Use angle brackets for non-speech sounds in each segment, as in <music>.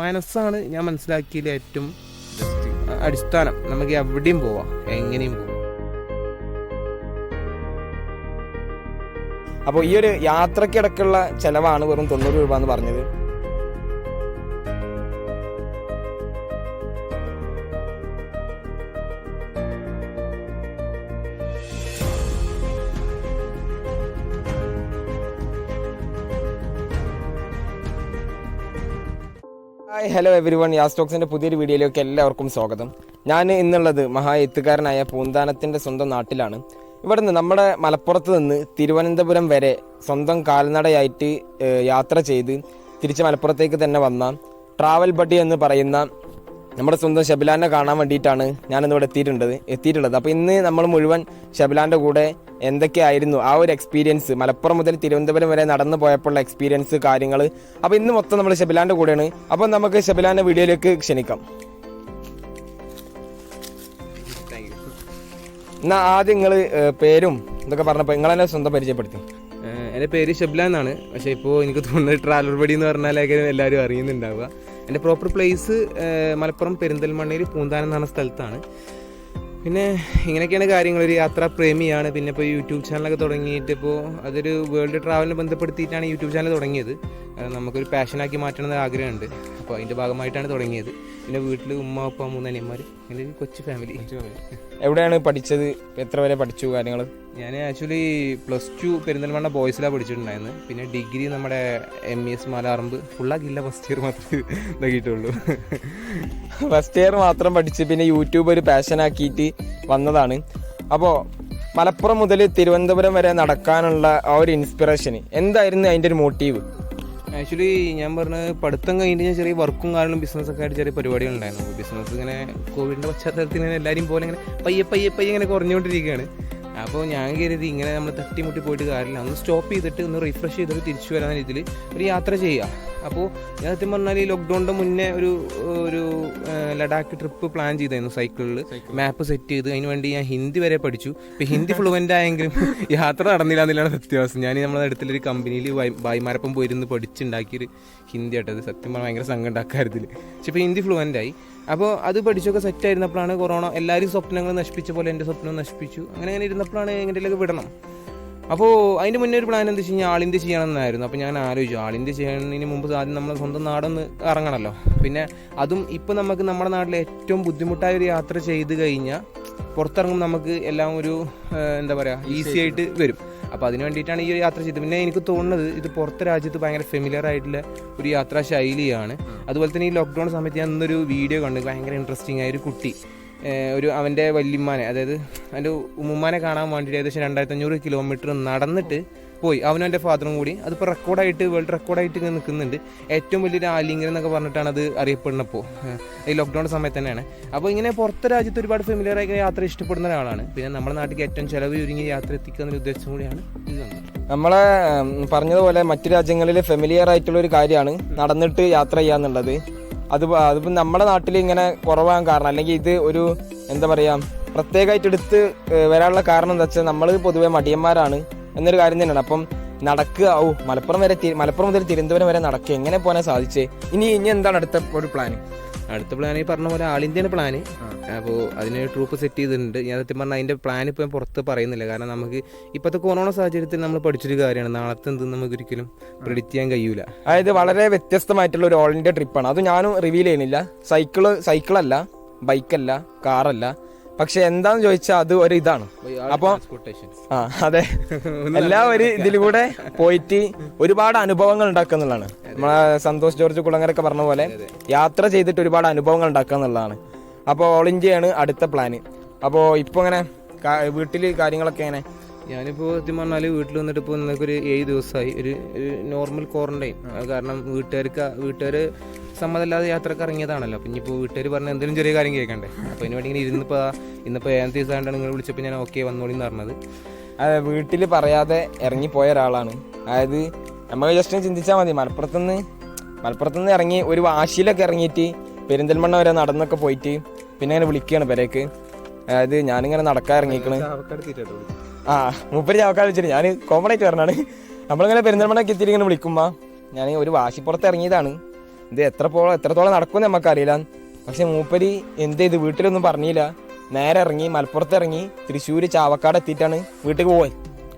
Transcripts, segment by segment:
മനസ്സാണ് ഞാൻ മനസ്സിലാക്കിയതിൽ ഏറ്റവും അടിസ്ഥാനം. നമുക്ക് എവിടെയും പോവാം എങ്ങനെയും പോവാം. അപ്പോൾ ഈ ഒരു യാത്രക്കിടക്കുള്ള ചിലവാണ് വെറും തൊണ്ണൂറ് രൂപ എന്ന് പറഞ്ഞത്. ഹായ് ഹലോ എവരി വൺ യാസ്റ്റോക്സിന്റെ പുതിയൊരു വീഡിയോയിലേക്ക് എല്ലാവർക്കും സ്വാഗതം. ഞാൻ ഇന്നുള്ളത് മഹാ എത്തുകാരനായ പൂന്താനത്തിന്റെ സ്വന്തം നാട്ടിലാണ്. ഇവിടെ നിന്ന് നമ്മുടെ മലപ്പുറത്ത് നിന്ന് തിരുവനന്തപുരം വരെ സ്വന്തം കാൽനടയായിട്ട് യാത്ര ചെയ്ത് തിരിച്ച് മലപ്പുറത്തേക്ക് തന്നെ വന്ന ട്രാവൽ ബഡി എന്ന് പറയുന്ന നമ്മുടെ സ്വന്തം ഷബിലാനെ കാണാൻ വേണ്ടിയിട്ടാണ് ഞാനിന്ന് ഇവിടെ എത്തിയിട്ടുള്ളത്. എത്തിയിട്ടുള്ളത് അപ്പോൾ ഇന്ന് നമ്മൾ മുഴുവൻ ഷബിലാന്റെ കൂടെ എന്തൊക്കെയായിരുന്നു ആ ഒരു എക്സ്പീരിയൻസ് മലപ്പുറം മുതൽ തിരുവനന്തപുരം വരെ നടന്നു പോയപ്പോഴുള്ള എക്സ്പീരിയൻസ് കാര്യങ്ങൾ അപ്പോൾ ഇന്ന് മൊത്തം നമ്മൾ ഷബിലാന്റെ കൂടെയാണ്. അപ്പോൾ നമുക്ക് ഷബിലാന്റെ വീഡിയോയിലേക്ക് ക്ഷണിക്കാം. എന്നാൽ ആദ്യം നിങ്ങൾ പേരും ഇതൊക്കെ പറഞ്ഞപ്പോൾ നിങ്ങളെന്നെ സ്വന്തം പരിചയപ്പെടുത്തി. എന്റെ പേര് ഷബ്ല എന്നാണ്. പക്ഷേ ഇപ്പോൾ എനിക്ക് തോന്നുന്നത് ട്രാവലർ ബഡി എന്ന് പറഞ്ഞാലൊക്കെ എല്ലാവരും അറിയുന്നുണ്ടാവുക. എന്റെ പ്രോപ്പർ പ്ലേസ് മലപ്പുറം പെരിന്തൽമണ്ണയിൽ പൂന്താനം എന്ന് പറഞ്ഞ സ്ഥലത്താണ്. പിന്നെ ഇങ്ങനെയൊക്കെയാണ് കാര്യങ്ങൾ. ഒരു യാത്രാ പ്രേമിയാണ്. പിന്നെ ഇപ്പോൾ യൂട്യൂബ് ചാനലൊക്കെ തുടങ്ങിയിട്ട് ഇപ്പോൾ അതൊരു വേൾഡ് ട്രാവലിനെ ബന്ധപ്പെടുത്തിയിട്ടാണ് യൂട്യൂബ് ചാനൽ തുടങ്ങിയത്. നമുക്കൊരു പാഷനാക്കി മാറ്റണമെന്ന് ആഗ്രഹമുണ്ട്. അപ്പോൾ അതിന്റെ ഭാഗമായിട്ടാണ് തുടങ്ങിയത്. പിന്നെ വീട്ടിൽ ഉമ്മ അപ്പ മൂന്ന് അനിയന്മാർ എന്റെ ഒരു കൊച്ചു ഫാമിലി എവിടെയാണ് പഠിച്ചത്? എത്ര വരെ പഠിച്ചു കാര്യങ്ങൾ ഞാൻ ആക്ച്വലി പ്ലസ് ടു പെരിന്തൽമണ്ണ ബോയ്സിലാണ് പഠിച്ചിട്ടുണ്ടായിരുന്നു. പിന്നെ ഡിഗ്രി നമ്മുടെ എം ഇ എസ് മലാറമ്പ് ഫുള്ളാക്കില്ല ഫസ്റ്റ് ഇയർ മാത്രമേ ഇതാക്കിയിട്ടുള്ളൂ. ഫസ്റ്റ് ഇയർ മാത്രം പഠിച്ച് പിന്നെ യൂട്യൂബ് ഒരു പാഷനാക്കിയിട്ട് വന്നതാണ്. അപ്പോൾ മലപ്പുറം മുതൽ തിരുവനന്തപുരം വരെ നടക്കാനുള്ള ആ ഒരു ഇൻസ്പിറേഷൻ എന്തായിരുന്നു അതിന്റെ ഒരു മോട്ടീവ് ആക്ച്വലി ഞാൻ പറഞ്ഞത് പഠിത്തം കഴിഞ്ഞിട്ട് ഞാൻ ചെറിയ വർക്കും കാരണം ബിസിനസ്സൊക്കെ ആയിട്ട് ചെറിയ പരിപാടികൾ ഉണ്ടായിരുന്നു. ബിസിനസ് ഇങ്ങനെ കോവിഡിന്റെ പശ്ചാത്തലത്തിൽ ഇങ്ങനെ എല്ലാവരും പോലെ ഇങ്ങനെ പയ്യെ പയ്യെ പയ്യെ ഇങ്ങനെ കുറഞ്ഞുകൊണ്ടിരിക്കുകയാണ്. അപ്പോൾ ഞാൻ കരുതി ഇങ്ങനെ നമ്മൾ തട്ടിമുട്ടി പോയിട്ട് കാര്യമില്ല. ഒന്ന് സ്റ്റോപ്പ് ചെയ്തിട്ട് ഒന്ന് റിഫ്രഷ് ചെയ്തിട്ട് തിരിച്ചു വരാൻ രീതിയിൽ ഒരു യാത്ര ചെയ്യുക അപ്പോൾ ഞാൻ സത്യം പറഞ്ഞാൽ ഈ ലോക്ക്ഡൗണിന്റെ മുന്നേ ഒരു ഒരു ലഡാക്ക് ട്രിപ്പ് പ്ലാൻ ചെയ്തായിരുന്നു സൈക്കിളിൽ മാപ്പ് സെറ്റ് ചെയ്ത് അതിന് വേണ്ടി ഞാൻ ഹിന്ദി വരെ പഠിച്ചു. ഇപ്പോൾ ഹിന്ദി ഫ്ലുവന്റ് ആയെങ്കിലും <laughs> യാത്ര നടന്നില്ല എന്നുള്ളതാണ് സത്യാവസ്ഥ ഞാൻ നമ്മളെ അടുത്തുള്ളൊരു കമ്പനിയിൽ ഭായിമാരപ്പം പോയിരുന്ന് പഠിച്ചുണ്ടാക്കിയൊരു ഹിന്ദി ആട്ടത് സത്യം പറഞ്ഞാൽ ഭയങ്കര സംഘം ഉണ്ടാക്കാരുതിൽ പക്ഷേ ഇപ്പോൾ ഹിന്ദി ഫ്ലുവന്റ് ആയി. അപ്പോൾ അത് പഠിച്ചൊക്കെ സെറ്റ് ആയിരുന്നപ്പോഴാണ് കൊറോണ എല്ലാവരും സ്വപ്നങ്ങൾ നശിപ്പിച്ച പോലെ എന്റെ സ്വപ്നം നശിപ്പിച്ചു. അങ്ങനെ അങ്ങനെ ഇരുന്നപ്പോഴാണ് എങ്ങനെയൊക്കെ വിടണം. അപ്പോൾ അതിന്റെ മുന്നേ ഒരു പ്ലാൻ എന്താ വെച്ച് കഴിഞ്ഞാൽ ആൾ ഇന്ത്യ ചെയ്യണമെന്നായിരുന്നു. അപ്പോൾ ഞാൻ ആലോചിച്ചു ആൾ ചെയ്യണതിന് ചെയ്യുന്നതിന് മുമ്പ് ആദ്യം നമ്മൾ സ്വന്തം നാടൊന്ന് ഇറങ്ങണമല്ലോ പിന്നെ അതും ഇപ്പോൾ നമുക്ക് നമ്മുടെ നാട്ടിൽ ഏറ്റവും ബുദ്ധിമുട്ടായ ഒരു യാത്ര ചെയ്ത് കഴിഞ്ഞാൽ പുറത്തിറങ്ങുമ്പോൾ നമുക്ക് എല്ലാം ഒരു എന്താ പറയുക ഈസി ആയിട്ട് വരും. അപ്പോൾ അതിന് വേണ്ടിയിട്ടാണ് ഈ ഒരു യാത്ര ചെയ്തത്. പിന്നെ എനിക്ക് തോന്നുന്നത് ഇത് പുറത്തെ രാജ്യത്ത് ഭയങ്കര ഫെമിലിയർ ആയിട്ടുള്ള ഒരു യാത്രാ ശൈലിയാണ്. അതുപോലെ തന്നെ ഈ ലോക്ക്ഡൗൺ സമയത്ത് ഞാൻ ഇന്നൊരു വീഡിയോ കണ്ടു. ഭയങ്കര ഇൻട്രസ്റ്റിംഗ് ആയ ഒരു കുട്ടി. ഒരു അവന്റെ വല്യമ്മാനെ അതായത് അവന്റെ ഉമ്മുമ്മാനെ കാണാൻ വേണ്ടിയിട്ട് ഏകദേശം രണ്ടായിരത്തി അഞ്ഞൂറ് കിലോമീറ്റർ നടന്നിട്ട് പോയി. അവനും എന്റെ ഫാദറും കൂടി. അതിപ്പോൾ റെക്കോർഡായിട്ട് വേൾഡ് റെക്കോർഡായിട്ട് ഇങ്ങനെ നിൽക്കുന്നുണ്ട്. ഏറ്റവും വലിയൊരു ആലിംഗനം എന്നൊക്കെ പറഞ്ഞിട്ടാണ് അത് അറിയപ്പെടുന്നപ്പോൾ ഈ ലോക്ക്ഡൗൺ സമയത്ത് തന്നെയാണ്. അപ്പോൾ ഇങ്ങനെ പുറത്തെ രാജ്യത്ത് ഒരുപാട് ഫെമിലിയർ ആയി യാത്ര ഇഷ്ടപ്പെടുന്ന ഒരാളാണ്. പിന്നെ നമ്മുടെ നാട്ടിലേക്ക് ഏറ്റവും ചിലവ് ചുരുങ്ങി യാത്ര എത്തിക്കുക എന്നൊരു ഉദ്ദേശം കൂടിയാണ് ഇത് വന്നത് നമ്മളെ പറഞ്ഞതുപോലെ മറ്റു രാജ്യങ്ങളിൽ ഫെമിലിയർ ആയിട്ടുള്ള ഒരു കാര്യമാണ് നടന്നിട്ട് യാത്ര ചെയ്യാന്നുള്ളത് അത് അതിപ്പോൾ നമ്മുടെ നാട്ടിൽ ഇങ്ങനെ കുറവാൻ കാരണം അല്ലെങ്കിൽ ഇത് ഒരു എന്താ പറയുക പ്രത്യേകമായിട്ട് എടുത്ത് വരാനുള്ള കാരണം എന്താ വെച്ചാൽ നമ്മൾ പൊതുവെ മടിയന്മാരാണ്. എന്നൊരു കാര്യം തന്നെയാണ്. അപ്പം നടക്കുക ഓ മലപ്പുറം വരെ മലപ്പുറം മുതൽ തിരുവനന്തപുരം വരെ നടക്കുക എങ്ങനെ പോകാൻ സാധിച്ചേ ഇനി ഇനി എന്താണ് അടുത്ത ഒരു പ്ലാൻ അടുത്ത പ്ലാൻ ഈ പറഞ്ഞ പോലെ ആൾ ഇന്ത്യയാണ് പ്ലാന് അപ്പോൾ അതിന് ട്രൂപ്പ് സെറ്റ് ചെയ്തിട്ടുണ്ട്. ഞാൻ സത്യം പറഞ്ഞാൽ അതിന്റെ പ്ലാൻ ഇപ്പോൾ ഞാൻ പുറത്ത് പറയുന്നില്ല. കാരണം നമുക്ക് ഇപ്പോഴത്തെ കൊറോണ സാഹചര്യത്തിൽ നമ്മൾ പഠിച്ചൊരു കാര്യമാണ്. നാളത്തെ എന്ത് നമുക്ക് ഒരിക്കലും പ്രെഡിക്റ്റ് ചെയ്യാൻ കഴിയൂല. അതായത് വളരെ വ്യത്യസ്തമായിട്ടുള്ള ഒരു ഓൾ ഇന്ത്യ ട്രിപ്പാണ് അത് ഞാനും റിവീൽ ചെയ്യുന്നില്ല. സൈക്കിൾ സൈക്കിളല്ല ബൈക്കല്ല കാറല്ല പക്ഷെ എന്താന്ന് ചോദിച്ചാൽ അത് ഒരു ഇതാണ്. അപ്പൊ ആ അതെ. എല്ലാവരും ഇതിലൂടെ പോയിട്ട് ഒരുപാട് അനുഭവങ്ങൾ ഉണ്ടാക്കുക എന്നുള്ളതാണ് നമ്മളെ സന്തോഷ് ജോർജ് കുളങ്ങരൊക്കെ പറഞ്ഞ പോലെ യാത്ര ചെയ്തിട്ട് ഒരുപാട് അനുഭവങ്ങൾ ഉണ്ടാക്കുക എന്നുള്ളതാണ് അപ്പോൾ ഓൾ ഇന്ത്യയാണ് അടുത്ത പ്ലാന് അപ്പോൾ ഇപ്പോൾ ഇങ്ങനെ വീട്ടിൽ കാര്യങ്ങളൊക്കെ എങ്ങനെ? ഞാനിപ്പോൾ സത്യം പറഞ്ഞാൽ വീട്ടിൽ വന്നിട്ട് ഇപ്പോൾ ഇന്നൊക്കെ ഒരു ഏഴ് ദിവസമായി ഒരു ഒരു നോർമൽ ക്വാറന്റൈൻ കാരണം വീട്ടുകാർക്ക് വീട്ടുകാർ സമ്മതമില്ലാതെ യാത്രയ്ക്ക് ഇറങ്ങിയതാണല്ലോ. അപ്പം ഇനിയിപ്പോൾ വീട്ടുകാർ പറഞ്ഞ എന്തെങ്കിലും ചെറിയ കാര്യം കേൾക്കണ്ടേ? അപ്പോൾ അതിന് വേണ്ടി ഇങ്ങനെ ഇരുന്നിപ്പോൾ ഇന്നിപ്പോൾ ഏഴാം ദിവസമായിട്ടാണ് നിങ്ങൾ വിളിച്ചപ്പോൾ ഞാൻ ഓക്കെ വന്നോളി എന്ന് പറഞ്ഞത്. അതെ വീട്ടിൽ പറയാതെ ഇറങ്ങിപ്പോയ ഒരാളാണ്. അതായത് നമ്മൾ ജസ്റ്റ് ചിന്തിച്ചാൽ മതി. മലപ്പുറത്തുനിന്ന് മലപ്പുറത്തുനിന്ന് ഇറങ്ങി ഒരു വാശിയിലൊക്കെ ഇറങ്ങിയിട്ട് പെരിന്തൽമണ്ണ വരെ നടന്നൊക്കെ പോയിട്ട് പിന്നെ അങ്ങനെ വിളിക്കുകയാണ് പെരേക്ക്. അതായത് ഞാനിങ്ങനെ നടക്കാൻ ഇറങ്ങിക്കണ്. ആ മുപ്പര് ചാവക്കാട് വെച്ചിട്ട് ഞാൻ കോമൺ ആയിട്ട് പറഞ്ഞാണ് നമ്മളിങ്ങനെ പെരിന്തൽമണ്ണൊക്കെ എത്തിയിട്ട് ഇങ്ങനെ വിളിക്കുമ്പോൾ ഞാൻ ഒരു വാശിപ്പുറത്ത് ഇറങ്ങിയതാണ്. ഇത് എത്രപ്പോളം എത്രത്തോളം നടക്കും നമുക്കറിയില്ല പക്ഷെ മൂപ്പര് എന്ത് ചെയ്ത്? വീട്ടിലൊന്നും പറഞ്ഞില്ല. നേരെ ഇറങ്ങി മലപ്പുറത്ത് ഇറങ്ങി തൃശ്ശൂർ ചാവക്കാട് എത്തിയിട്ടാണ് വീട്ടിൽ പോയി.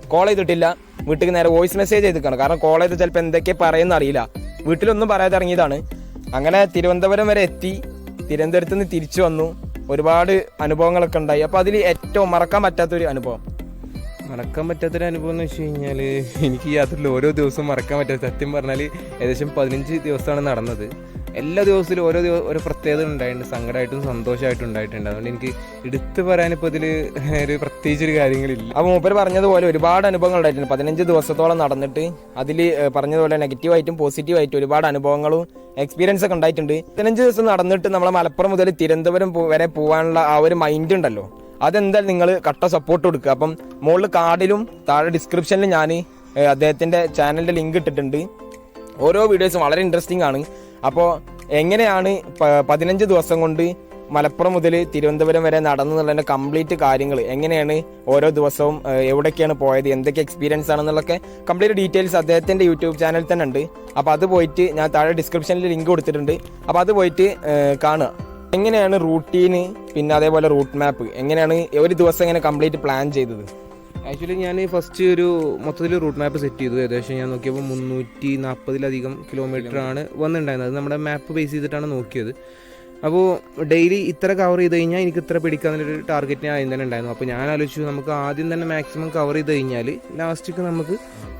കോൾ ചെയ്തിട്ടില്ല. വീട്ടിൽ നേരെ വോയിസ് മെസ്സേജ് ചെയ്തിരിക്കണം. കാരണം കോൾ ചെയ്ത് ചിലപ്പോൾ എന്തൊക്കെ പറയുന്ന അറിയില്ല. വീട്ടിലൊന്നും പറയാതെ ഇറങ്ങിയതാണ്. അങ്ങനെ തിരുവനന്തപുരം വരെ എത്തി. തിരുവനന്തപുരത്ത് നിന്ന് തിരിച്ചു വന്നു. ഒരുപാട് അനുഭവങ്ങളൊക്കെ ഉണ്ടായി. അപ്പോൾ അതിൽ ഏറ്റവും മറക്കാൻ പറ്റാത്തൊരു അനുഭവം. മറക്കാൻ പറ്റാത്തൊരു അനുഭവം എന്ന് വെച്ച് കഴിഞ്ഞാൽ എനിക്ക് യാത്രയിൽ ഓരോ ദിവസവും മറക്കാൻ പറ്റാത്ത സത്യം പറഞ്ഞാൽ ഏകദേശം പതിനഞ്ച് ദിവസമാണ് നടന്നത്. എല്ലാ ദിവസത്തിലും ഓരോ ദിവസം ഓരോ പ്രത്യേകത ഉണ്ടായിട്ടുണ്ട്. സങ്കടമായിട്ടും സന്തോഷമായിട്ടും ഉണ്ടായിട്ടുണ്ട്. അതുകൊണ്ട് എനിക്ക് എടുത്തു പറയാനിപ്പോൾ ഇതിൽ ഒരു പ്രത്യേകിച്ച് ഒരു കാര്യങ്ങളില്ല. ആ മൂപ്പർ പറഞ്ഞതുപോലെ ഒരുപാട് അനുഭവങ്ങൾ ഉണ്ടായിട്ടുണ്ട്. പതിനഞ്ച് ദിവസത്തോളം നടന്നിട്ട് അതിൽ പറഞ്ഞതുപോലെ നെഗറ്റീവായിട്ടും പോസിറ്റീവായിട്ടും ഒരുപാട് അനുഭവങ്ങളും എക്സ്പീരിയൻസ് ഒക്കെ ഉണ്ടായിട്ടുണ്ട്. പതിനഞ്ച് ദിവസം നടന്നിട്ട് നമ്മളെ മലപ്പുറം മുതൽ തിരുവനന്തപുരം വരെ പോകാനുള്ള ആ ഒരു മൈൻഡ് ഉണ്ടല്ലോ. അതെന്തായാലും നിങ്ങൾ കട്ട സപ്പോർട്ട് കൊടുക്കുക. അപ്പം മുകളിൽ കാർഡിലും താഴെ ഡിസ്ക്രിപ്ഷനിൽ ഞാൻ അദ്ദേഹത്തിന്റെ ചാനലിന്റെ ലിങ്ക് ഇട്ടിട്ടുണ്ട്. ഓരോ വീഡിയോസും വളരെ ഇൻട്രസ്റ്റിംഗ് ആണ്. അപ്പോൾ എങ്ങനെയാണ് പതിനഞ്ച് ദിവസം കൊണ്ട് മലപ്പുറം മുതൽ തിരുവനന്തപുരം വരെ നടന്നുള്ളതിന്റെ കംപ്ലീറ്റ് കാര്യങ്ങൾ എങ്ങനെയാണ് ഓരോ ദിവസവും എവിടേക്കാണ് പോയത്? എന്തൊക്കെ എക്സ്പീരിയൻസ് ആണെന്നുള്ളതൊക്കെ കംപ്ലീറ്റ് ഡീറ്റെയിൽസ് അദ്ദേഹത്തിന്റെ യൂട്യൂബ് ചാനൽ തന്നെ ഉണ്ട്. അപ്പോൾ അത് പോയിട്ട് ഞാൻ താഴെ ഡിസ്ക്രിപ്ഷനിൽ ലിങ്ക് കൊടുത്തിട്ടുണ്ട്. അപ്പോൾ അത് പോയിട്ട് കാണുക. എങ്ങനെയാണ് റൂട്ടീന് പിന്നെ അതേപോലെ റൂട്ട് മാപ്പ് എങ്ങനെയാണ് ഒരു ദിവസം എങ്ങനെ കംപ്ലീറ്റ് പ്ലാൻ ചെയ്തത്? ആക്ച്വലി ഞാൻ ഫസ്റ്റ് ഒരു മൊത്തത്തിൽ റൂട്ട് മാപ്പ് സെറ്റ് ചെയ്തു. ഏകദേശം ഞാൻ നോക്കിയപ്പോൾ മുന്നൂറ്റി നാൽപ്പതിലധികം കിലോമീറ്റർ ആണ് വന്നിട്ടുണ്ടായിരുന്നത്. അത് നമ്മുടെ മാപ്പ് ബേസ് ചെയ്തിട്ടാണ് നോക്കിയത്. അപ്പോൾ ഡെയിലി ഇത്ര കവർ ചെയ്ത് കഴിഞ്ഞാൽ എനിക്ക് ഇത്ര പിടിക്കാന്നൊരു ടാർഗറ്റ് ഞാൻ ആദ്യം തന്നെ ഉണ്ടായിരുന്നു. അപ്പോൾ ഞാൻ ആലോചിച്ചു നമുക്ക് ആദ്യം തന്നെ മാക്സിമം കവർ ചെയ്ത് കഴിഞ്ഞാൽ ലാസ്റ്റിക്ക് നമുക്ക്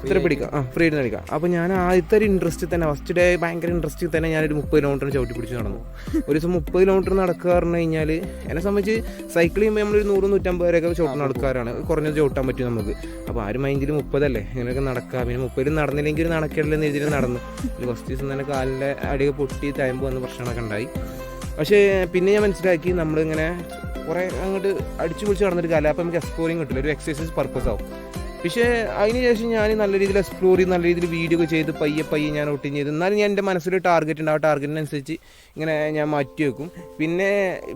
ഇത്ര പിടിക്കാം. ആ ഫ്രീ ആയിട്ട് നടിക്കാം അപ്പോൾ ഞാൻ ആദ്യത്തെ ഒരു ഇൻട്രസ്റ്റ് തന്നെ ഫസ്റ്റ് ഡേ ഭയങ്കര ഇൻട്രസ്റ്റിൽ തന്നെ ഞാനൊരു മുപ്പത് കിലോമീറ്റർ ചവിട്ടി പിടിച്ച് നടന്നു. ഒരു ദിവസം മുപ്പത് കിലോമീറ്റർ നടക്കുക പറഞ്ഞു കഴിഞ്ഞാൽ എന്നെ സംബന്ധിച്ച് സൈക്കിൾ ചെയ്യുമ്പോൾ നമ്മളൊരു നൂറ് നൂറ്റമ്പത് വരെയൊക്കെ ചവിട്ടുന്ന ആൾക്കാരാണ്. കുറഞ്ഞത് ചവിട്ടാൻ പറ്റും നമുക്ക്. അപ്പോൾ ആ ഒരു മൈൻഡിൽ മുപ്പതല്ലേ? ഇങ്ങനെയൊക്കെ നടക്കാം. പിന്നെ മുപ്പതിൽ നടന്നില്ലെങ്കിൽ ഒരു നടക്കേണ്ടില്ലെന്ന് രീതിയിൽ നടന്നു. ഒരു ഫസ്റ്റ് ദിവസം തന്നെ കാലിന്റെ അടിയൊക്കെ പൊട്ടി തയമ്പ് വന്ന് പ്രശ്നങ്ങളൊക്കെ ഉണ്ടായി. പക്ഷേ പിന്നെ ഞാൻ മനസ്സിലാക്കി നമ്മളിങ്ങനെ കുറേ അങ്ങോട്ട് അടിച്ചു പൊളിച്ച് നടന്നൊരു കാലം. അപ്പോൾ നമുക്ക് എക്സ്പ്ലോറിങ് കിട്ടില്ല. ഒരു എക്സസൈസ് പർപ്പസ് ആവും. പക്ഷേ അതിനുശേഷം ഞാൻ നല്ല രീതിയിൽ എക്സ്പ്ലോർ ചെയ്ത് നല്ല രീതിയിൽ വീഡിയോ ഒക്കെ ചെയ്ത് പയ്യെ പയ്യെ ഞാൻ ഒട്ടിങ് ചെയ്ത്. എന്നാലും ഞാൻ എന്റെ മനസ്സിൽ ടാർഗറ്റ് ഉണ്ട്. ആ ടാർഗറ്റിനനുസരിച്ച് ഇങ്ങനെ ഞാൻ മാറ്റി വെക്കും. പിന്നെ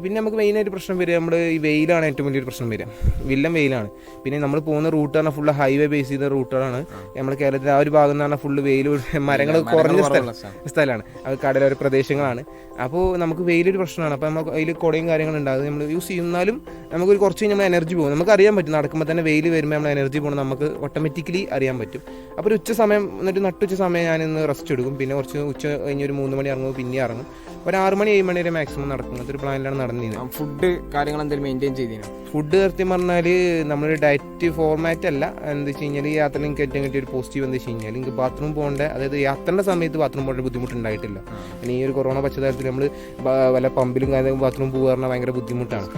പിന്നെ നമുക്ക് മെയിനായിട്ട് പ്രശ്നം വരിക. നമ്മൾ ഈ വെയിലാണ് ഏറ്റവും വലിയൊരു പ്രശ്നം വരിക. വില്ലൻ വെയിലാണ്. പിന്നെ നമ്മൾ പോകുന്ന റൂട്ട് പറഞ്ഞാൽ ഫുള്ള് ഹൈവേ ബേസ് ചെയ്ത റൂട്ടുകളാണ് നമ്മുടെ കേരളത്തിൽ ആ ഒരു ഭാഗം എന്ന് പറഞ്ഞാൽ ഫുള്ള് വെയിൽ മരങ്ങൾ കുറഞ്ഞ സ്ഥലം. സ്ഥലമാണ്. അത് കടലോര പ്രദേശങ്ങളാണ്. അപ്പോൾ നമുക്ക് വെയിലൊരു പ്രശ്നമാണ്. അപ്പോൾ നമുക്ക് അതിൽ കുടയും കാര്യങ്ങളുണ്ടാകും നമ്മൾ യൂസ് ചെയ്യുന്നാലും നമുക്കൊരു കുറച്ച് കഴിഞ്ഞാൽ നമ്മൾ എനർജി പോകും. നമുക്ക് അറിയാൻ പറ്റും. നടക്കുമ്പോൾ തന്നെ വെയിൽ വരുമ്പോൾ നമ്മൾ എനർജി പോകണം നമുക്ക് ഓട്ടോമാറ്റിക്കലി അറിയാൻ പറ്റും. അപ്പോൾ ഒരു ഉച്ച സമയം എന്നിട്ട് നട്ടുച്ച സമയം ഞാനിന്ന് ഇന്ന് റെസ്റ്റ് എടുക്കും. പിന്നെ കുറച്ച് ഉച്ച കഴിഞ്ഞ് ഒരു മൂന്ന് മണി ഇറങ്ങും പിന്നെ ഇറങ്ങും. ഒരു ആറ് മണി ഏഴ് മണി വരെ മാക്സിമം നടക്കും. അതൊരു പ്ലാനിലാണ് നടന്നിരുന്നത്. ഫുഡ് കാര്യങ്ങൾ എന്തെങ്കിലും മെയിന്റെയിൻ ചെയ്തിരുന്നു ഫുഡ് സത്യം പറഞ്ഞാൽ നമ്മളൊരു ഡയറ്റ് ഫോർമാറ്റ് അല്ല. എന്താ വെച്ച് കഴിഞ്ഞാൽ ഈ യാത്രയിൽ എനിക്ക് ഏറ്റവും കിട്ടിയ ഒരു പോസിറ്റീവ് എന്താ വെച്ച് കഴിഞ്ഞാൽ എനിക്ക് ബാത്റൂം പോകേണ്ട അതായത് യാത്രയുടെ സമയത്ത് ബാത്റൂം പോകേണ്ട ബുദ്ധിമുട്ടുണ്ടായിട്ടില്ല ഇനി ഈ ഒരു കൊറോണ പശ്ചാത്തലത്തിൽ നമ്മൾ വല്ല പമ്പിലും കാര്യങ്ങളും ബാത്റൂം പോകുക പറഞ്ഞാൽ ഭയങ്കര ബുദ്ധിമുട്ടാണ്.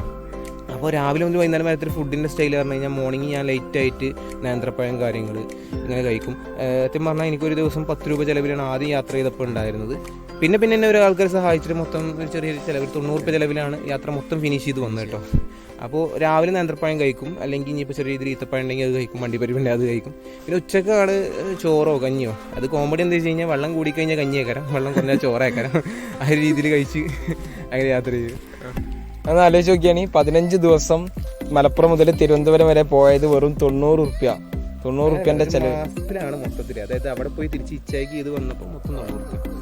അപ്പോൾ രാവിലെ മുതൽ വൈകുന്നേരം വരത്തിൽ ഫുഡിന്റെ സ്റ്റൈൽ പറഞ്ഞു കഴിഞ്ഞാൽ മോർണിംഗ് ഞാൻ ലൈറ്റ് ആയിട്ട് നേന്ത്രപ്പഴം കാര്യങ്ങൾ ഇങ്ങനെ കഴിക്കും. സത്യം പറഞ്ഞാൽ എനിക്കൊരു ദിവസം പത്ത് രൂപ ചിലവിലാണ് ആദ്യം യാത്ര ചെയ്തപ്പോൾ ഉണ്ടായിരുന്നത്. പിന്നെ പിന്നെ എന്നെ ഒരു ആൾക്കാർ സഹായിച്ചിട്ട് മൊത്തം ഒരു ചെറിയ ചിലവിൽ തൊണ്ണൂറ് രൂപ ചിലവിലാണ് യാത്ര മൊത്തം ഫിനിഷ് ചെയ്ത് വന്നത് കേട്ടോ. അപ്പോൾ രാവിലെ നേന്ത്രപ്പഴം കഴിക്കും. അല്ലെങ്കിൽ ഇനിയിപ്പോൾ ചെറിയ രീതിയിൽ ഈത്തപ്പഴം ഉണ്ടെങ്കിൽ അത് കഴിക്കും. വണ്ടി പരിപാടി അത് കഴിക്കും. പിന്നെ ഉച്ചക്കാണ് ചോറോ കഞ്ഞിയോ? അത് കോമഡി എന്താ വെച്ച് കഴിഞ്ഞാൽ വെള്ളം കൂടിക്കഴിഞ്ഞാൽ കഞ്ഞിയേക്കരം. വെള്ളം കുറഞ്ഞാൽ ചോറേക്കരം ആ രീതിയിൽ കഴിച്ച് അങ്ങനെ യാത്ര ചെയ്യും. ഒന്ന് ആലോചിച്ച് നോക്കിയാണ് പതിനഞ്ച് ദിവസം മലപ്പുറം മുതൽ തിരുവനന്തപുരം വരെ പോയത് വെറും തൊണ്ണൂറ് റുപ്യ തൊണ്ണൂറ് റുപ്യന്റെ ചെലവ്. മാസത്തിലാണ് മൊത്തത്തിൽ അതായത് അവിടെ പോയി തിരിച്ച് ഇച്ചാക്കി ചെയ്ത് വന്നപ്പോൾ മൊത്തം.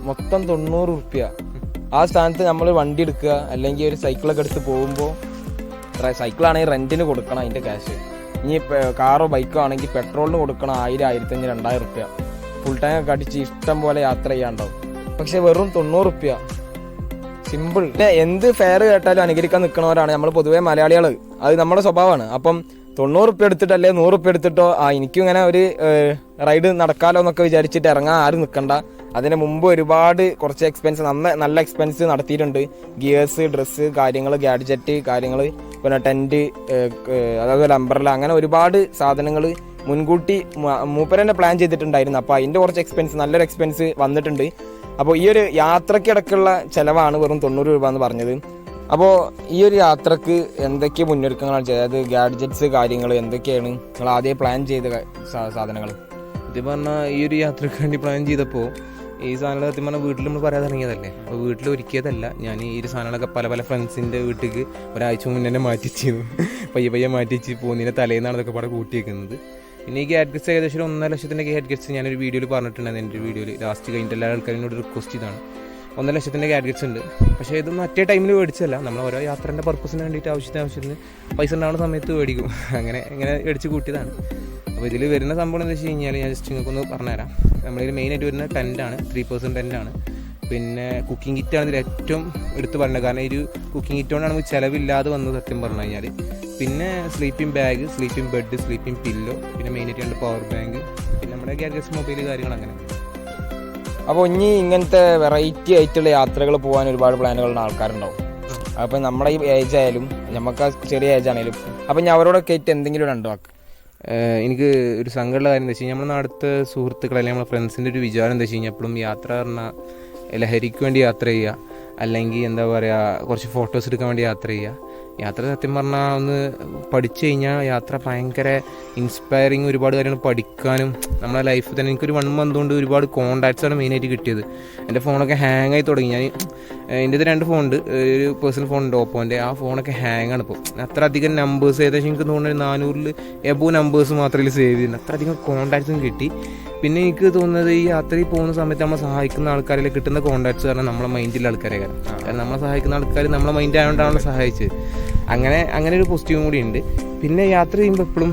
മൊത്തം തൊണ്ണൂറ് റുപ്യ ആ സ്ഥാനത്ത് നമ്മൾ വണ്ടി എടുക്കുക അല്ലെങ്കിൽ ഒരു സൈക്കിളൊക്കെ എടുത്ത് പോകുമ്പോൾ സൈക്കിളാണെങ്കിൽ റെന്റിന് കൊടുക്കണം അതിന്റെ ക്യാഷ് ഇനി കാറോ ബൈക്കോ ആണെങ്കിൽ പെട്രോളിന് കൊടുക്കണം ആയിരം ആയിരത്തഞ്ഞ് രണ്ടായിരം റുപ്യ ഫുൾ ടാങ്ക് ഒക്കെ അടിച്ച് ഇഷ്ടം പോലെ യാത്ര ചെയ്യാണ്ടാവും പക്ഷെ വെറും തൊണ്ണൂറ് റുപ്യ സിമ്പിൾ. പിന്നെ എന്ത് ഫെയർ കേട്ടാലും അനുകരിക്കാൻ നിൽക്കുന്നവരാണ് നമ്മൾ പൊതുവേ മലയാളികൾ അത് നമ്മുടെ സ്വഭാവമാണ്. അപ്പം തൊണ്ണൂറ് ഉപ്പ് എടുത്തിട്ടല്ലേ നൂറ് ഉപ്പ് എടുത്തിട്ടോ ആ എനിക്കും ഇങ്ങനെ ഒരു റൈഡ് നടക്കാലോ എന്നൊക്കെ വിചാരിച്ചിട്ട് ഇറങ്ങാൻ ആരും നിൽക്കണ്ട. അതിന് മുമ്പ് ഒരുപാട് കുറച്ച് എക്സ്പെൻസ് നന്ന നല്ല എക്സ്പെൻസ് നടത്തിയിട്ടുണ്ട്. ഗിയേഴ്സ് ഡ്രസ്സ് കാര്യങ്ങൾ ഗാഡ്ജറ്റ് കാര്യങ്ങൾ പിന്നെ ടെന്റ് അതേപോലെ അംബ്രല അങ്ങനെ ഒരുപാട് സാധനങ്ങൾ മുൻകൂട്ടി മൂപ്പരെന്നെ പ്ലാൻ ചെയ്തിട്ടുണ്ടായിരുന്നു. അപ്പോൾ അതിന്റെ കുറച്ച് എക്സ്പെൻസ് നല്ലൊരു എക്സ്പെൻസ് വന്നിട്ടുണ്ട്. അപ്പോൾ ഈ ഒരു യാത്രക്കിടക്കുള്ള ചിലവാണ് വെറും തൊണ്ണൂറ് രൂപ എന്ന് പറഞ്ഞത്. അപ്പോൾ ഈ ഒരു യാത്രയ്ക്ക് എന്തൊക്കെ മുന്നൊരുക്കങ്ങളാണ് ചെയ്തത്? അതായത് ഗാഡ്ജറ്റ്സ് കാര്യങ്ങൾ എന്തൊക്കെയാണ്? നിങ്ങൾ ആദ്യം പ്ലാൻ ചെയ്ത സാധനങ്ങൾ ഇത് പറഞ്ഞാൽ ഈ ഒരു യാത്രയ്ക്ക് വേണ്ടി പ്ലാൻ ചെയ്തപ്പോൾ ഈ സാധനങ്ങൾ സത്യം പറഞ്ഞാൽ വീട്ടിൽ നമ്മൾ പറയാൻ തുടങ്ങിയതല്ലേ അപ്പോൾ വീട്ടിൽ ഒരുക്കിയതല്ല. ഞാൻ ഈ ഒരു സാധനങ്ങളൊക്കെ പല പല ഫ്രണ്ട്സിന്റെ വീട്ടിലേക്ക് ഒരാഴ്ച മുന്നേ തന്നെ മാറ്റിച്ചിരുന്നു പയ്യെ പയ്യെ മാറ്റിച്ച് പോകുന്നതിന്റെ തലേന്നാണ് ഇതൊക്കെ പാടെ കൂട്ടി വെക്കുന്നത് പിന്നെ ഈ ഗാഡ്ഗറ്റ്സ് ഏകദേശം ഒരു ഒന്നര ലക്ഷത്തിന്റെ ഞാൻ ഞാനൊരു വീഡിയോയിൽ പറഞ്ഞിട്ടുണ്ടായിരുന്നു. എന്റെ വീഡിയോയിൽ ലാസ്റ്റ് കഴിഞ്ഞിട്ട് എല്ലാ ആൾക്കാരും എന്നോട് റിക്വസ്റ്റ് ചെയ്താണ് ഒന്നര ലക്ഷത്തിന്റെ ഗാഡ്ഗറ്റ്സ് ഉണ്ട്. പക്ഷേ ഇത് മറ്റേ ടൈമിൽ മേടിച്ചല്ല നമ്മൾ ഓരോ യാത്രേന്റെ പർപ്പസിന് വേണ്ടിയിട്ട് ആവശ്യത്തിന് ആവശ്യത്തിന് പൈസ ഉണ്ടാവുന്ന സമയത്ത് മേടിക്കും. <laughs> അങ്ങനെ ഇങ്ങനെ മേടിച്ച് കൂട്ടിയതാണ്. അപ്പോൾ ഇതിൽ വരുന്ന സംഭവം എന്താ വെച്ച് കഴിഞ്ഞാൽ ഞാൻ ജസ്റ്റ് നിങ്ങൾക്കൊന്ന് പറഞ്ഞുതരാം. നമ്മളിതിൽ മെയിനായിട്ട് വരുന്ന ടെന്റാണ് ത്രീ പേഴ്സൺ ടെന്റാണ് പിന്നെ കുക്കിംഗ് കിറ്റാണ് ഇതിൽ ഏറ്റവും എടുത്ത് പറഞ്ഞത് കാരണം ഈ ഒരു കുക്കിംഗ് കിറ്റ് കൊണ്ടാണ് ചിലവില്ലാതെ വന്നത് സത്യം പറഞ്ഞു കഴിഞ്ഞാൽ പിന്നെ sleeping bag sleeping bed sleeping pillow പിന്നെ മെയിനായിട്ട് രണ്ട് പവർ ബാങ്ക് പിന്നെ നമ്മുടെ ഗാഡ്ഗറ്റ്സ് മൊബൈൽ കാര്യങ്ങൾ അങ്ങനെ. അപ്പോൾ ഇനി ഇങ്ങനത്തെ വെറൈറ്റി ആയിട്ടുള്ള യാത്രകൾ പോകാൻ ഒരുപാട് പ്ലാനുകളുള്ള ആൾക്കാരുണ്ടാവും. അപ്പം നമ്മുടെ ഈ ഏജ് ആയാലും നമുക്ക് ആ ചെറിയ ഏജ് ആണെങ്കിലും അപ്പം ഞാൻ അവരോടൊക്കെ ആയിട്ട് എന്തെങ്കിലും രണ്ടു വാക്ക്. എനിക്ക് ഒരു സങ്കടമുള്ള കാര്യം എന്താ വെച്ച് കഴിഞ്ഞാൽ നമ്മുടെ അടുത്ത സുഹൃത്തുക്കൾ അല്ലെങ്കിൽ നമ്മുടെ ഫ്രണ്ട്സിന്റെ ഒരു വിചാരം എന്താ വെച്ച് കഴിഞ്ഞാൽ എപ്പോഴും യാത്ര പറഞ്ഞാൽ ലഹരിക്ക് വേണ്ടി യാത്ര ചെയ്യുക. അല്ലെങ്കിൽ എന്താ പറയുക കുറച്ച് ഫോട്ടോസ് എടുക്കാൻ വേണ്ടി യാത്ര ചെയ്യുക. യാത്ര സത്യം പറഞ്ഞാൽ ഒന്ന് പഠിച്ചു കഴിഞ്ഞാൽ യാത്ര ഭയങ്കര ഇൻസ്പയറിങ് ഒരുപാട് കാര്യങ്ങൾ പഠിക്കാനും നമ്മുടെ ലൈഫിൽ തന്നെ. എനിക്കൊരു വൺ മന്ത് കൊണ്ട് ഒരുപാട് കോണ്ടാക്ട്സ് ആണ് മെയിനായിട്ട് കിട്ടിയത്. എന്റെ ഫോണൊക്കെ ഹാങ് ആയി തുടങ്ങി. ഞാൻ എന്റെ രണ്ട് ഫോണുണ്ട് ഒരു പേഴ്സണൽ ഫോൺ ഉണ്ട് ഓപ്പോന്റെ ആ ഫോണൊക്കെ ഹാങ് ആണ് ഇപ്പോൾ അത്ര അധികം നമ്പേഴ്സ് ഏകദേശം എനിക്ക് തോന്നുന്നത് നാനൂറിൽ എബോ നമ്പേഴ്സ് മാത്രമേ സേവ് ചെയ്യുന്നുണ്ട് അത്ര അധികം കോണ്ടാക്ട്സും കിട്ടി. പിന്നെ എനിക്ക് തോന്നുന്നത് ഈ യാത്രയിൽ പോകുന്ന സമയത്ത് നമ്മളെ സഹായിക്കുന്ന ആൾക്കാരിൽ കിട്ടുന്ന കോണ്ടാക്ട്സ് കാരണം നമ്മളെ മൈൻഡിലെ ആൾക്കാരെ. കാരണം നമ്മളെ സഹായിക്കുന്ന ആൾക്കാർ നമ്മളെ മൈൻഡ് ആയതുകൊണ്ടാണ് സഹായിച്ചത്. അങ്ങനെ അങ്ങനെ ഒരു പോസിറ്റീവും കൂടി ഉണ്ട്. പിന്നെ യാത്ര ചെയ്യുമ്പോൾ എപ്പോഴും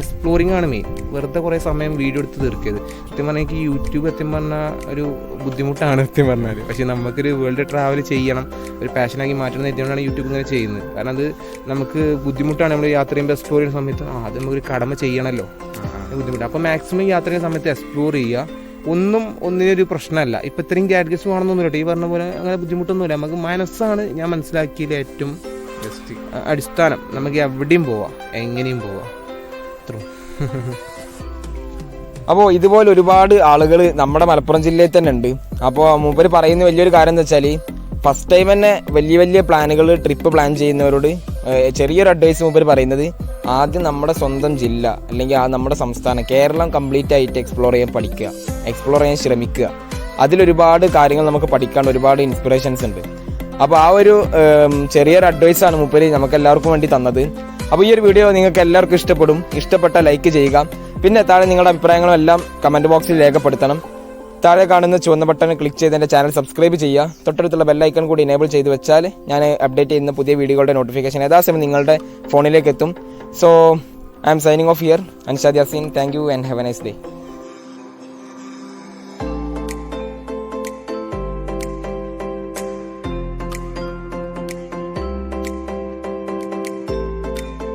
എക്സ്പ്ലോറിങ് ആണ് മെയിൻ വെറുതെ കുറേ സമയം വീഡിയോ എടുത്ത് തീർക്കിയത് സത്യം പറഞ്ഞാൽ എനിക്ക് യൂട്യൂബ് സത്യം പറഞ്ഞാൽ ഒരു ബുദ്ധിമുട്ടാണ് സത്യം പറഞ്ഞാൽ പക്ഷേ നമുക്കൊരു വേൾഡ് ട്രാവൽ ചെയ്യണം ഒരു പാഷനാക്കി മാറ്റണം എത്തിയോണ്ടാണ് യൂട്യൂബ് ഇങ്ങനെ ചെയ്യുന്നത്. കാരണം അത് നമുക്ക് ബുദ്ധിമുട്ടാണ്. നമ്മൾ യാത്ര ചെയ്യുമ്പോൾ എക്സ്പ്ലോർ ചെയ്യുന്ന സമയത്ത് ആ അത് നമുക്കൊരു കടമ ചെയ്യണമല്ലോ ബുദ്ധിമുട്ട്. അപ്പോൾ മാക്സിമം യാത്ര ചെയ്യുന്ന സമയത്ത് എക്സ്പ്ലോർ ചെയ്യുക. ഒന്നും ഒന്നിനൊരു പ്രശ്നമല്ല. ഇപ്പം ഇത്രയും ഗാഡ്ഗറ്റ്സ് വേണമെന്നൊന്നുമില്ല. ഈ പറഞ്ഞ പോലെ അങ്ങനെ ബുദ്ധിമുട്ടൊന്നുമില്ല. നമുക്ക് മനസ്സാണ് ഞാൻ മനസ്സിലാക്കിയതിൽ ഏറ്റവും ജസ്റ്റ് അടിസ്ഥാനം. നമുക്ക് എവിടെയും പോവാം. എങ്ങനെയും പോവാം. അത്രയും അപ്പോൾ ഇതുപോലെ ഒരുപാട് ആളുകൾ നമ്മുടെ മലപ്പുറം ജില്ലയിൽ തന്നെ ഉണ്ട്. അപ്പോൾ മൂപ്പർ പറയുന്ന വലിയൊരു കാര്യം എന്താ വെച്ചാൽ ഫസ്റ്റ് ടൈം തന്നെ വലിയ വലിയ പ്ലാനുകൾ ട്രിപ്പ് പ്ലാൻ ചെയ്യുന്നവരോട് ചെറിയൊരു അഡ്വൈസ് മൂപ്പർ പറയുന്നത് ആദ്യം നമ്മുടെ സ്വന്തം ജില്ല അല്ലെങ്കിൽ ആ നമ്മുടെ സംസ്ഥാനം കേരളം കംപ്ലീറ്റ് ആയിട്ട് എക്സ്പ്ലോർ ചെയ്യാൻ പഠിക്കുക എക്സ്പ്ലോർ ചെയ്യാൻ ശ്രമിക്കുക. അതിലൊരുപാട് കാര്യങ്ങൾ നമുക്ക് പഠിക്കാൻ ഒരുപാട് ഇൻസ്പിറേഷൻസ് ഉണ്ട്. അപ്പോൾ ആ ഒരു ചെറിയൊരു അഡ്വൈസാണ് മൂപ്പര് നമുക്ക് എല്ലാവർക്കും വേണ്ടി തന്നത്. അപ്പോൾ ഈ ഒരു വീഡിയോ നിങ്ങൾക്ക് എല്ലാവർക്കും ഇഷ്ടപ്പെടും. ഇഷ്ടപ്പെട്ട ലൈക്ക് ചെയ്യുക. പിന്നെ താഴെ നിങ്ങളുടെ അഭിപ്രായങ്ങളും എല്ലാം കമന്റ് ബോക്സിൽ രേഖപ്പെടുത്തണം. താഴെ കാണുന്ന ചുവന്ന ബട്ടൺ ക്ലിക്ക് ചെയ്ത് എന്റെ ചാനൽ സബ്സ്ക്രൈബ് ചെയ്യുക. തൊട്ടടുത്തുള്ള ബെല്ലൈക്കൺ കൂടി എനേബിൾ ചെയ്ത് വെച്ചാൽ ഞാൻ അപ്ഡേറ്റ് ചെയ്യുന്ന പുതിയ വീഡിയോകളുടെ നോട്ടിഫിക്കേഷൻ യഥാസമയം നിങ്ങളുടെ ഫോണിലേക്ക് എത്തും. So I'm signing off here Anshad Yaseen thank you and have a nice day